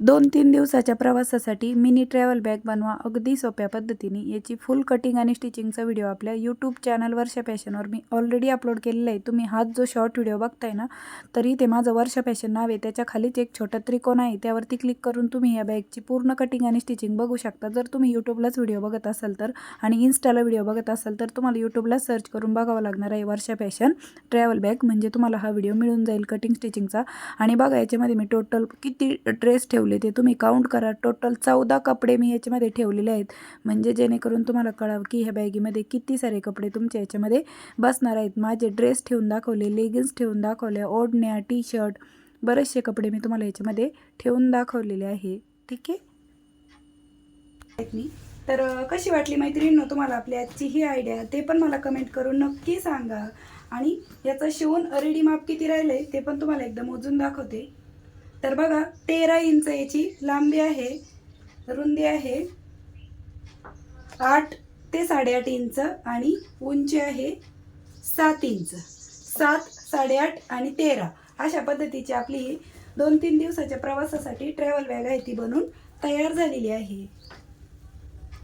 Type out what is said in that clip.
दोन तीन दिवसाच्या प्रवासासाठी मिनी ट्रॅव्हल बॅग बनवा अगदी सोप्या पद्धतीने. याची फुल कटिंग आणि स्टिचिंगचा व्हिडिओ आपल्या यूट्यूब चॅनल वर्षा फॅशनवर मी ऑलरेडी अपलोड केलेला आहे. तुम्ही हाच जो शॉर्ट व्हिडिओ बघताय ना तरी ते माझं वर्षा फॅशन नाव आहे. त्याच्या खालीच एक छोटा त्रिकोण आहे. त्यावरती क्लिक करून तुम्ही या बॅगची पूर्ण कटिंग आणि स्टिचिंग बघू शकता. जर तुम्ही यूट्यूबलाच व्हिडिओ बघत असाल तर आणि इन्स्टाला व्हिडिओ बघत असाल तर तुम्हाला यूट्यूबला सर्च करून बघावं लागणार आहे वर्षा फॅशन ट्रॅव्हल बॅग म्हणजे तुम्हाला हा व्हिडिओ मिळून जाईल कटिंग स्टिचिंगचा आणि बघा याच्यामध्ये मी टोटल किती ड्रेस ठेवले ते तुम्ही काउंट करा. टोटल चौदा कपडे मी याच्यामध्ये ठेवलेले आहेत. म्हणजे जेणेकरून तुम्हाला कळावं की ह्या बॅगीमध्ये किती सारे कपडे तुमच्या याच्यामध्ये बसणार आहेत. माझे ड्रेस ठेवून दाखवले लेगिन्स ठेवून दाखवले ओढण्या टी शर्ट बरेचसे कपडे मी तुम्हाला याच्यामध्ये ठेवून दाखवलेले आहे. ठीक आहे? मी तर कशी वाटली मैत्रिणींनो तुम्हाला आपली आजची ही आयडिया ते पण मला कमेंट करून नक्की सांगा. आणि याचं शिवून रेडी माप किती राहिलं आहे ते पण तुम्हाला एकदम मोजून दाखवते. तर बघा तेरा इंच याची लांबी आहे रुंदी आहे. आठ ते साडेआठ इंच आणि उंची आहे सात इंच. सात साडेआठ आणि तेरा. अशा पद्धतीची आपली दोन तीन दिवसाच्या प्रवासासाठी ट्रॅव्हल बॅग आहे ती बनून तयार झालेली आहे.